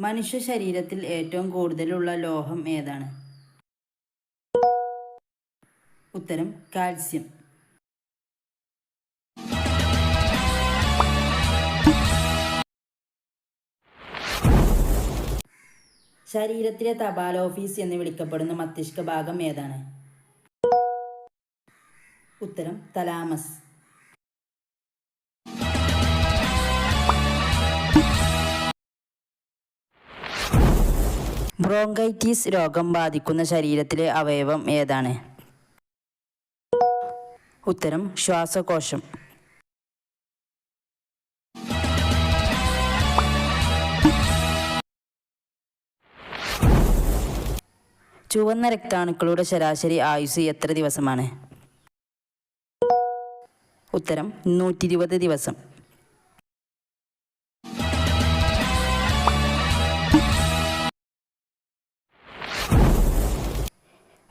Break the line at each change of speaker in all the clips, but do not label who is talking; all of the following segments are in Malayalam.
മനുഷ്യ ശരീരത്തിൽ ഏറ്റവും കൂടുതലുള്ള ലോഹം ഏതാണ്? ഉത്തരം കാൽസ്യം. ശരീരത്തിലെ തപാൽ ഓഫീസ് എന്ന് വിളിക്കപ്പെടുന്ന മസ്തിഷ്ക ഭാഗം ഏതാണ്? ഉത്തരം തലാമസ്. ബ്രോങ്കൈറ്റിസ് രോഗം ബാധിക്കുന്ന ശരീരത്തിലെ അവയവം ഏതാണ്? ഉത്തരം ശ്വാസകോശം. ചുവന്ന രക്താണുക്കളുടെ ശരാശരി ആയുസ് എത്ര ദിവസമാണ്? ഉത്തരം നൂറ്റി ദിവസം.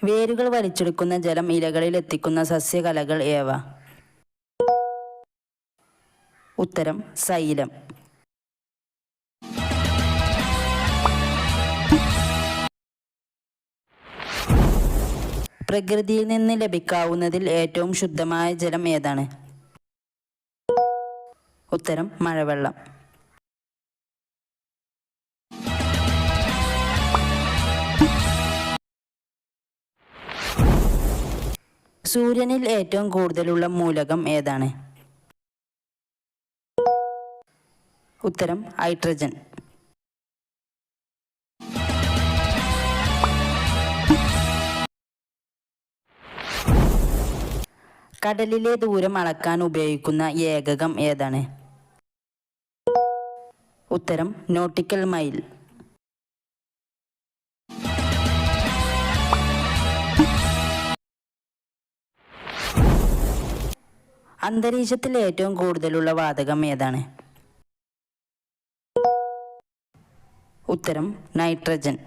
വേരുകൾ വലിച്ചെടുക്കുന്ന ജലം ഇലകളിൽ എത്തിക്കുന്ന സസ്യകലകൾ ഏവ? ഉത്തരം സൈലം. പ്രകൃതിയിൽ നിന്ന് ലഭിക്കാവുന്നതിൽ ഏറ്റവും ശുദ്ധമായ ജലം ഏതാണ്? ഉത്തരം മഴവെള്ളം. സൂര്യനിൽ ഏറ്റവും കൂടുതലുള്ള മൂലകം ഏതാണ്? ഉത്തരം ഹൈഡ്രജൻ. കടലിലെ ദൂരം അളക്കാൻ ഉപയോഗിക്കുന്ന ഏകകം ഏതാണ്? ഉത്തരം നോട്ടിക്കൽ മൈൽ. അന്തരീക്ഷത്തിൽ ഏറ്റവും കൂടുതലുള്ള വാതകം ഏതാണ്? ഉത്തരം നൈട്രജൻ.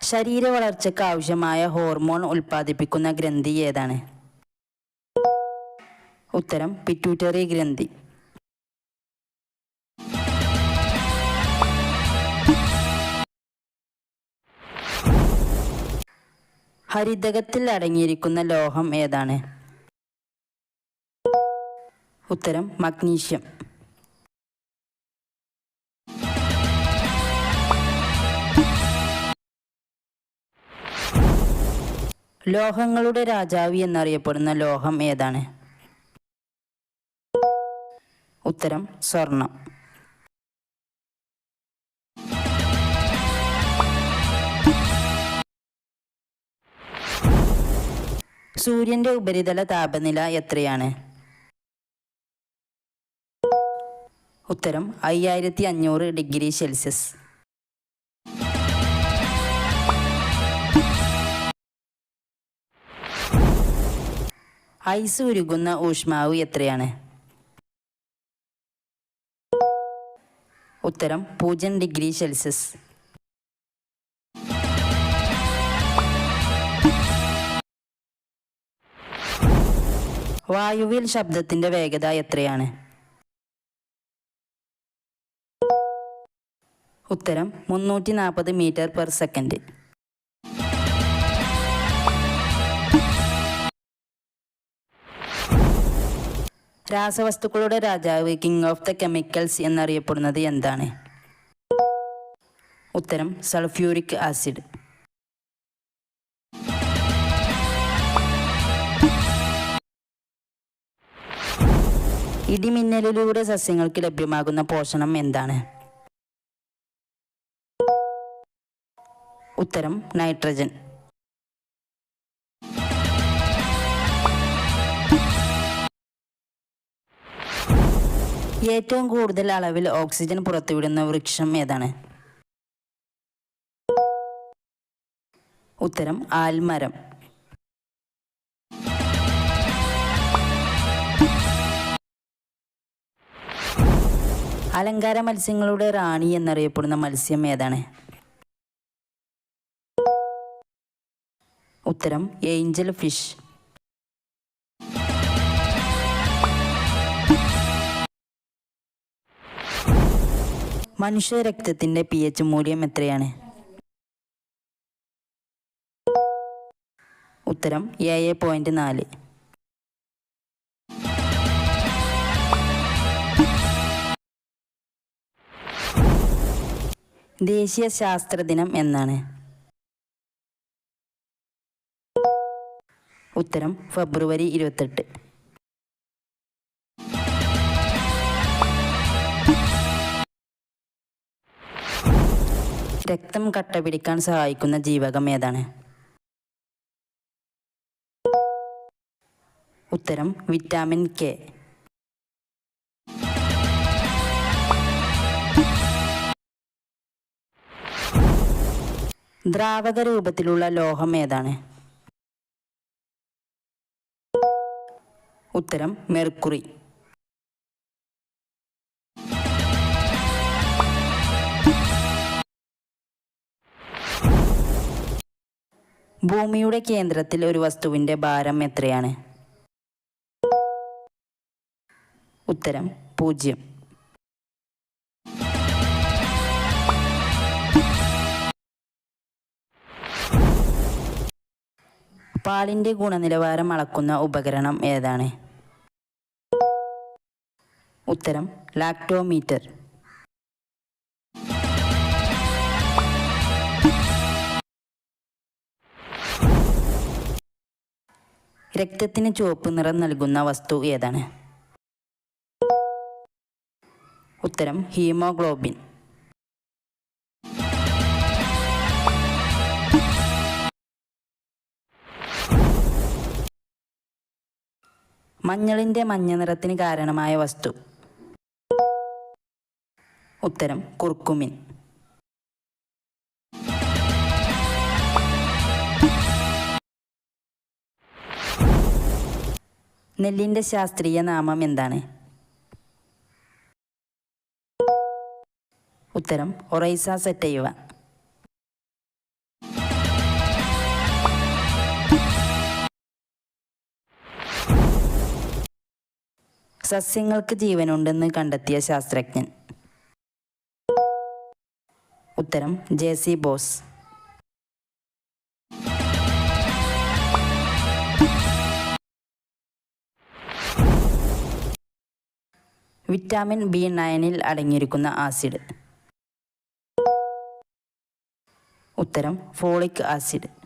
ശരീര വളർച്ചയ്ക്ക് ആവശ്യമായ ഹോർമോൺ ഉൽപ്പാദിപ്പിക്കുന്ന ഗ്രന്ഥി ഏതാണ്? ഉത്തരം പിറ്റ്യൂട്ടറി ഗ്രന്ഥി. ഹരിതകത്തിൽ അടങ്ങിയിരിക്കുന്ന ലോഹം ഏതാണ്? ഉത്തരം മഗ്നീഷ്യം. ലോഹങ്ങളുടെ രാജാവ് എന്നറിയപ്പെടുന്ന ലോഹം ഏതാണ്? ഉത്തരം സ്വർണം. സൂര്യന്റെ ഉപരിതല താപനില എത്രയാണ്? ഉത്തരം അയ്യായിരത്തി അഞ്ഞൂറ് ഡിഗ്രി സെൽഷ്യസ്. ഐസ് ഉരുകുന്ന ഊഷ്മാവ് എത്രയാണ്? ഉത്തരം പൂജ്യം ഡിഗ്രി സെൽഷ്യസ്. വായുവിൽ ശബ്ദത്തിന്റെ വേഗത എത്രയാണ്? ഉത്തരം മുന്നൂറ്റി നാൽപ്പത് മീറ്റർ പെർ സെക്കൻഡ്. രാസവസ്തുക്കളുടെ രാജാവ് കിങ് ഓഫ് ദ കെമിക്കൽസ് എന്നറിയപ്പെടുന്നത് എന്താണ്? ഉത്തരം സൾഫ്യൂരിക് ആസിഡ്. ഇടിമിന്നലിലൂടെ സസ്യങ്ങൾക്ക് ലഭ്യമാകുന്ന പോഷണം എന്താണ്? ഉത്തരം നൈട്രജൻ. ഏറ്റവും കൂടുതൽ അളവിൽ ഓക്സിജൻ പുറത്തുവിടുന്ന വൃക്ഷം ഏതാണ്? ഉത്തരം ആൽമരം. അലങ്കാര മത്സ്യങ്ങളുടെ റാണി എന്നറിയപ്പെടുന്ന മത്സ്യം ഏതാണ്? ഉത്തരം ഏഞ്ചൽ ഫിഷ്. മനുഷ്യ രക്തത്തിന്റെ പി എച്ച് മൂല്യം എത്രയാണ്? ഉത്തരം ഏഴ് പോയിന്റ് നാല്. ദേശീയ ശാസ്ത്ര ദിനം എന്നാണ്. ഉത്തരം ഫെബ്രുവരി ഇരുപത്തെട്ട്. രക്തം കട്ട പിടിക്കാൻ സഹായിക്കുന്ന ജീവകം ഏതാണ്? ഉത്തരം വിറ്റാമിൻ കെ. ദ്രാവക രൂപത്തിലുള്ള ലോഹം ഏതാണ്? ഉത്തരം മെർക്കുറി. ഭൂമിയുടെ കേന്ദ്രത്തിൽ ഒരു വസ്തുവിന്റെ ഭാരം എത്രയാണ്? ഉത്തരം പൂജ്യം. പാലിന്റെ ഗുണനിലവാരം അളക്കുന്ന ഉപകരണം ഏതാണ്? ഉത്തരം ലാക്ടോമീറ്റർ. രക്തത്തിന് ചുവപ്പ് നിറം നൽകുന്ന വസ്തു ഏതാണ്? ഉത്തരം ഹീമോഗ്ലോബിൻ. മഞ്ഞളിന്റെ മഞ്ഞ നിറത്തിന് കാരണമായ വസ്തു. ഉത്തരം കുർക്കുമിൻ. നെല്ലിന്റെ ശാസ്ത്രീയ നാമം എന്താണ്? ഉത്തരം ഒറൈസ സെറ്റയുവ സസ്യങ്ങൾക്ക് ജീവനുണ്ടെന്ന് കണ്ടെത്തിയ ശാസ്ത്രജ്ഞൻ. ഉത്തരം J C Bose. Vitamin B നയനിൽ അടങ്ങിയിരിക്കുന്ന ആസിഡ്. ഉത്തരം ഫോളിക് ആസിഡ്.